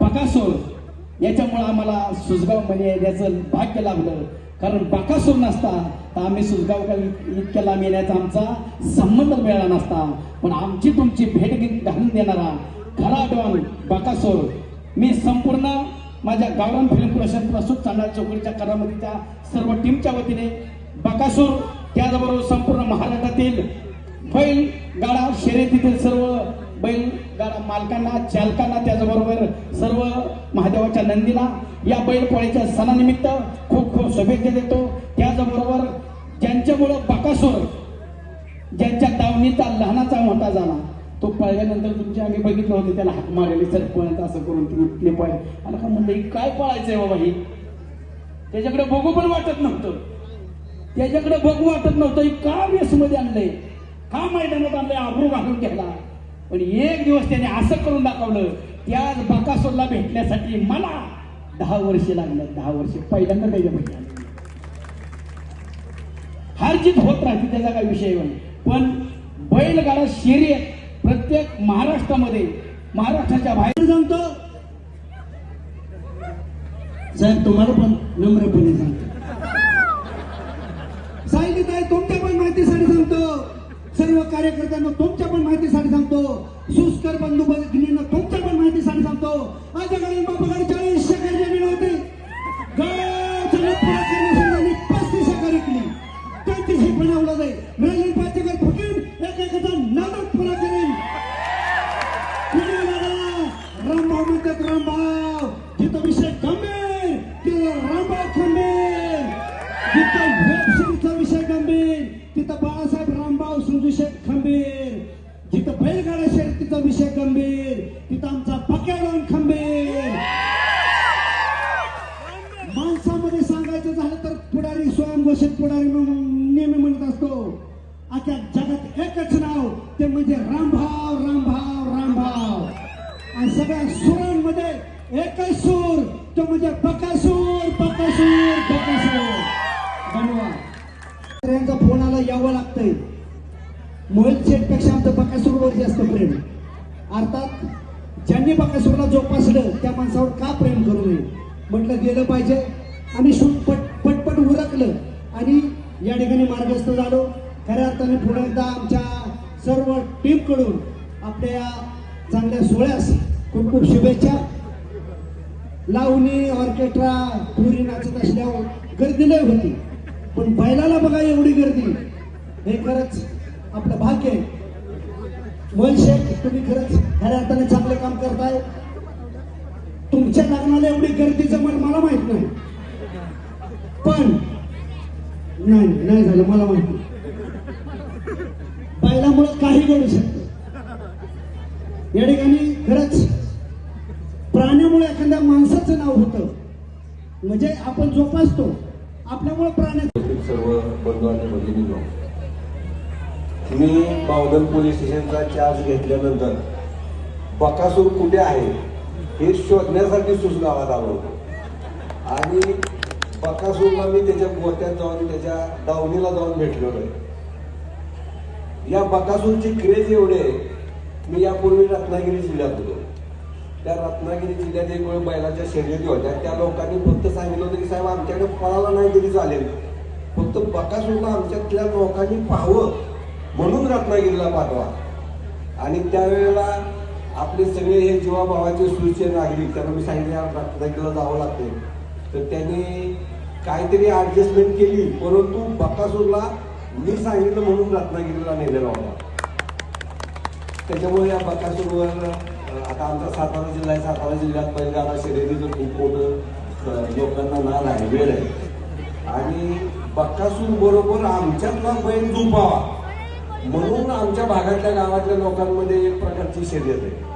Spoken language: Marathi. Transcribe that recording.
बकासूर. याच्यामुळं आम्हाला सुसगावमध्ये म्हणजे येण्याचं भाग्य लाभलं कारण बकासूर नसता तर आम्ही सुजगाव इतक्या लांब येण्याचा आमचा संबंध मिळाला नसता. पण आमची तुमची भेट घालून देणारा खरा डॉन बकासूर. मी संपूर्ण माझ्या गावरान फिल्म प्रोडक्शन प्रस्तुत चांदा चौकडीच्या करामतीच्या सर्व टीमच्या वतीने बकासूर त्याचबरोबर संपूर्ण महाराष्ट्रातील बैल गाडा शर्यतीतील सर्व बैल गाडा मालकांना चालकांना त्याचबरोबर सर्व महादेवाच्या नंदीला या बैलपोळ्याच्या सणानिमित्त खूप खूप शुभेच्छा देतो. त्याचबरोबर ज्यांच्यामुळं बकासूर ज्यांच्या दावणीचा लहानाचा मोठा झाला तो पळल्यानंतर तुमचे आम्ही बघितलं होतं त्याला हाक मारलेले सर पळत असं करून तुम्ही ते पळ आणि का म्हणलं "हे काय पळायचंय बाबा ही? त्याच्याकडे बघू पण वाटत नव्हतं. त्याच्याकडे बघू वाटत नव्हतं हे का वेसमध्ये आणलंय? का मैदानात आणलंय? आबरू घालून घ्यायला. पण एक दिवस त्याने असं करून दाखवलं त्याच बकासूरला भेटण्यासाठी मला दहा वर्षे लागलं. दहा वर्षे पहिल्यांदा त्याच्यापैकी आलं. हारजीत होत राहते त्याचा काय विषय पण बैलगाडा शर्यत प्रत्येक महाराष्ट्रामध्ये महाराष्ट्राच्या बाहेर सांगतो. साहेब तुम्हाला पण नम्रपणे सांगतो. साहेब काय तुमच्या पण माहितीसाठी सांगतो. सर्व कार्यकर्त्यांना तुमच्या जिथं वेब विषय गंभीर तिथं बाळासाहेब रामभाव सुविषय खंबीर. जिथं बैलगाडा शर्यतीचा विषय गंभीर तिथं आमचा पक्याडॉन खंबीर. माणसामध्ये सांगायचं झालं तर पुढारी स्वयंघोषित पुढारी नेहमी म्हणत असतो. आता जगात एकच नाव ते म्हणजे रामभाव रामभाव रामभाव. आणि सगळ्या सुरांमध्ये एकच सूर तो म्हणजे बकासूर बकासूर बकासूर धन्यवाद फोनाला फोन आला यावं लागतंय. मोहित शेठपेक्षा आमचं बकासूरवर जास्त प्रेम. अर्थात ज्यांनी बकासूरला जोपासलं त्या माणसावर का प्रेम करू नये? म्हटलं गेलं पाहिजे. आम्ही शूट पट पटपट उरकलं आणि या ठिकाणी मार्गस्थ झालो. खऱ्या अर्थाने पुन्हा एकदा आमच्या सर्व टीमकडून आपल्या या चांगल्या सोहळ्यास खूप खूप शुभेच्छा. लावणी ऑर्केस्ट्रा पुरी नाचत असल्यावर गर्दी लय होती. पण बैलाला बघा एवढी गर्दी. हे खरंच आपलं भाग्य आहे. मोहन शेख तुम्ही खरंच खऱ्या अर्थाने चांगलं काम करताय. तुमच्या लग्नाला एवढी गर्दी जमल मला माहीत नाही. पण नाही नाही झालं मला माहीत नाही. बैलामुळे काही घडू शकतं या ठिकाणी खरंच प्राण्यामुळे एखाद्या माणसाचं नाव होतं. म्हणजे आपण जोपासतो. आपल्यामुळे प्राण्यात सर्व बंधू आणि भगिनींनो मी बावधन पोलीस स्टेशनचा चार्ज घेतल्यानंतर बकासूर कुठे आहे हे शोधण्यासाठी सुसगावात आलो होतो आणि बकासूरला मी त्याच्या गोत्यात जाऊन त्याच्या दावणीला जाऊन भेटलेलो आहे. या बकासूरची क्रेज एवढे आहे, मी यापूर्वी रत्नागिरी जिल्ह्यात होतो. त्या रत्नागिरी जिल्ह्यात एक वेळ बैलाच्या शर्यती होत्या. त्या लोकांनी फक्त सांगितलं होतं की साहेब आमच्याकडे पळाला नाही तरी चालेल फक्त बकासूरला आमच्यातल्या लोकांनी पाहावं म्हणून रत्नागिरीला पाठवा. आणि त्यावेळेला आपले सगळे हे जीवाभावाचे सुरचे नागरिक त्यांना मी सांगितले रत्नागिरीला जावं लागते तर त्यांनी काहीतरी ऍडजस्टमेंट केली परंतु बकासूरला मी सांगितलं म्हणून रत्नागिरीला नेलेला होता त्याच्यामुळे या बकासूरवर आता आमचा सातारा जिल्हा आहे. सातारा जिल्ह्यात बैलगाडा शर्यतीचं खूप मोठं लोकांना नाद आहे वेळ आहे. आणि बकासूर बरोबर आमच्यातला बैल झोपावा म्हणून आमच्या भागातल्या गावातल्या लोकांमध्ये एक प्रकारची शर्यत आहे.